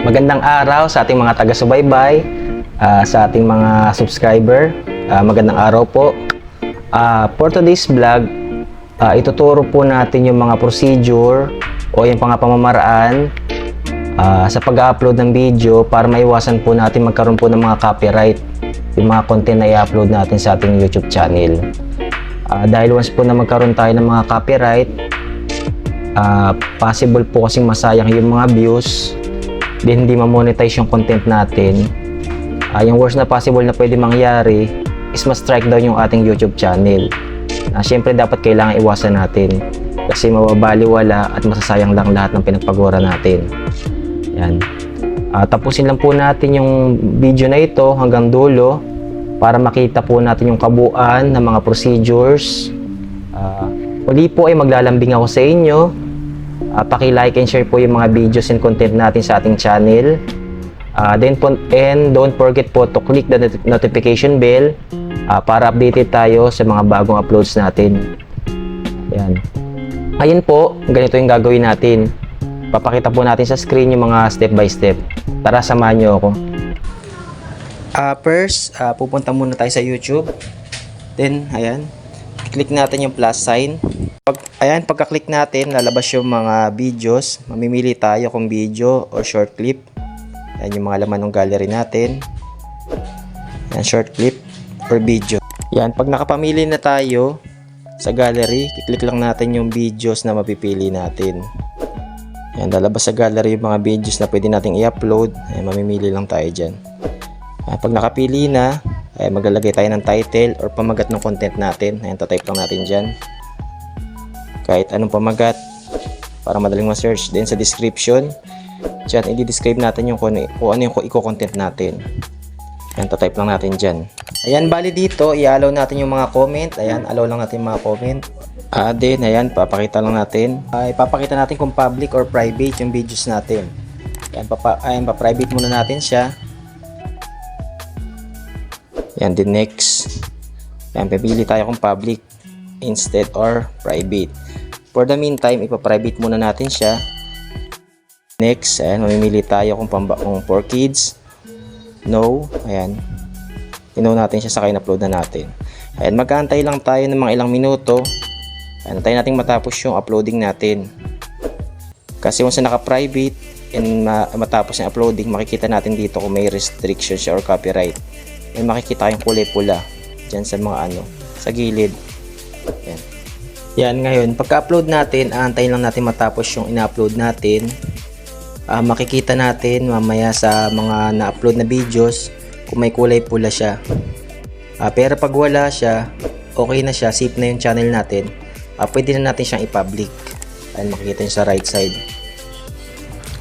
magandang araw sa ating mga taga-subaybay, ah, sa ating mga subscriber. Ah, magandang araw po. Ah, for today's vlog, ah, ituturo po natin yung mga procedure o yung mga pamamaraan ah, sa pag-upload ng video para maiwasan po natin magkaroon po ng mga copyright yung mga content na i-upload natin sa ating YouTube channel. Ah, dahil once po na magkaroon tayo ng mga copyright, ah, possible po kasing masayang yung mga views then hindi ma-monetize yung content natin. Ah, yung worst na possible na pwede mangyari is ma-strike down yung ating YouTube channel. Ah, Siyempre dapat kailangan iwasan natin kasi mababaliwala at masasayang lang lahat ng pinagpagura natin. Yan. Ah, tapusin lang po natin yung video na ito hanggang dulo para makita po natin yung kabuuan ng mga procedures. Ah, muli po ay maglalambing ako sa inyo Uh, paki-like and share po yung mga videos and content natin sa ating channel. Uh, then po, and don't forget po to click the not- notification bell uh, para updated tayo sa mga bagong uploads natin. Yan. Ayun po, ganito yung gagawin natin. Papakita po natin sa screen yung mga step by step. Tara, samahan nyo ako. Uh, first, uh, pupunta muna tayo sa YouTube. Then, ayan, click natin yung plus sign. Ayan, pagka-click natin, lalabas yung mga videos. Mamimili tayo kung video or short clip. Ayan yung mga laman ng gallery natin. Ayan, short clip or video. Yan, pag nakapamili na tayo sa gallery, kiklik lang natin yung videos na mapipili natin. Ayan, lalabas sa gallery yung mga videos na pwede nating i-upload. Ayan, mamimili lang tayo dyan. Ayan, pag nakapili na, ay maglalagay tayo ng title or pamagat ng content natin. Ayan, tatype lang natin dyan kahit anong pamagat para madaling ma-search. Then sa description, dyan, i-describe natin yung kung, kung ano yung i-content natin. Ayan, tatype lang natin dyan. Ayan, bali dito, i-allow natin yung mga comment. Ayan, allow lang natin mga comment. Ah, then, ayan, papakita lang natin. Ay, papakita natin kung public or private yung videos natin. Ayan, papa, ayan, pa-private muna natin siya. Ayan, then next. Ayan, pipili tayo kung public instead or private. For the meantime, ipa-private muna natin siya. Next, ayan, mamimili tayo kung, pamba, kung for kids. No, ayan. Tinaw natin siya sa in-upload na natin. Ayan, mag-aantay lang tayo ng mga ilang minuto. Ayan, antayin natin matapos yung uploading natin. Kasi once na naka-private and ma- matapos yung uploading, makikita natin dito kung may restriction siya or copyright. May makikita yung kulay pula dyan sa mga ano, sa gilid. Yan. Yan, ngayon, pagka-upload natin, aantayin lang natin matapos yung ina-upload natin. Ah, makikita natin mamaya sa mga na-upload na videos kung may kulay pula siya. Ah, pero pag wala siya, okay na siya, safe na yung channel natin. Ah, pwede na natin siyang i-public. Ayan, makikita nyo sa right side.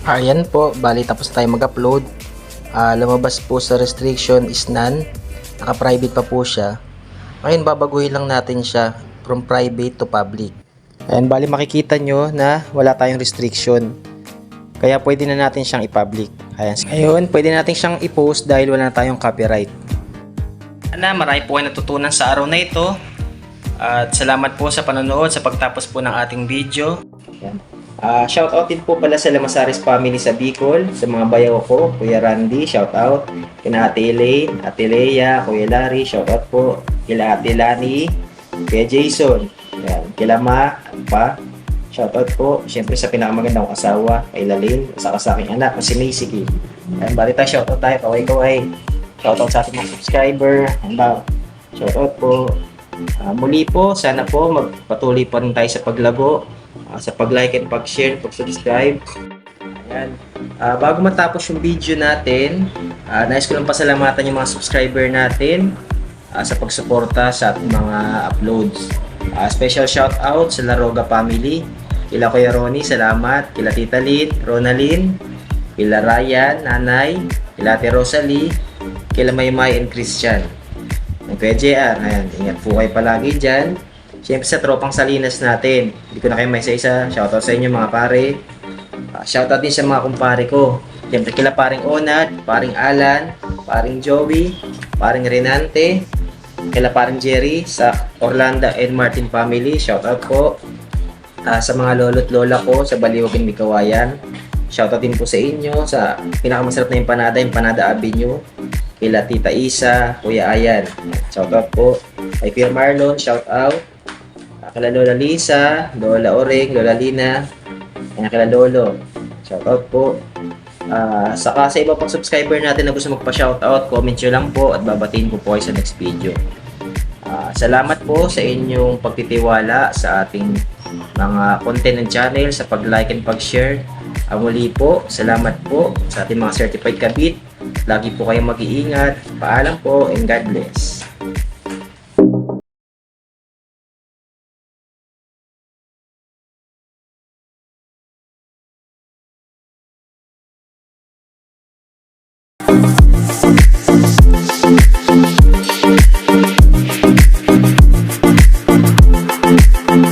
Ayan po, bali tapos tayo mag-upload. Ah, lumabas po sa restriction is none. Naka-private pa po siya. Ngayon, babaguhin lang natin siya from private to public. Ayan, bali makikita nyo na wala tayong restriction. Kaya pwede na natin siyang i-public. Ayan. Ngayon, pwede natin siyang i-post dahil wala na tayong copyright. Ana, marami po kayo natutunan sa araw na ito. At salamat po sa panonood sa pagtapos po ng ating video. Ayan. Ah, shout out din po pala sa Lamasaris family sa Bicol, sa mga bayaw ko, Kuya Randy, shout out. Kina Ate Elaine, Ate Lea, Kuya Larry, shout out po. Kila Ate Lani, Kuya Jason, Ayan. kila Ma, at pa. Shout out po, syempre sa pinakamagandang asawa, kay Lalin, sa aking anak, na si Macy. Ayan, bali tayo, shout out tayo, kaway-kaway. Shout out sa ating mga subscriber. Ayan ba? Shout out po. Ah, muli po, sana po magpatuloy pa rin tayo sa paglago, ah, sa pag-like and pag-share, pag-subscribe. Ayan. Ah, bago matapos yung video natin, ah, nais ko lang pasalamatan yung mga subscriber natin ah, sa pagsuporta sa ating mga uploads. Ah, special shout out sa Laroga family. Kila Kuya Ronnie, salamat. Kila Tita Lynn, Ronalyn, kila Ryan, Nanay, kila Ate Rosalie, kila Maymay and Christian. Ang Kuya JR, ayan, ingat po kayo palagi dyan. Siyempre sa tropang Salinas natin. Hindi ko na kayo may isa-isa. Shoutout sa inyo mga pare. Uh, shoutout din sa mga kumpare ko. Siyempre kila paring Onad, paring Alan, paring Joey, paring Renante, kila paring Jerry sa Orlando and Martin family. Shoutout po. Ah, sa mga lolo't lola ko sa Baliwag and Bikawayan. Shoutout din po sa inyo sa pinakamasarap na empanada, Empanada Avenue. Kila Tita Isa, Kuya Ayan. Shoutout po. Kay Pierre Marlon, shoutout. Kila Lola Lisa, Lola Oreng, Lola Lina, kaya kila Lolo. Shoutout po. Ah, saka sa iba pang subscriber natin na gusto magpa-shoutout, comment nyo lang po at babatiin ko po sa next video. Ah, salamat po sa inyong pagtitiwala sa ating mga content ng channel, sa pag-like and pag-share. Ang muli po, salamat po sa ating mga certified kabit. Lagi po kayong mag-iingat. Paalam po and God bless.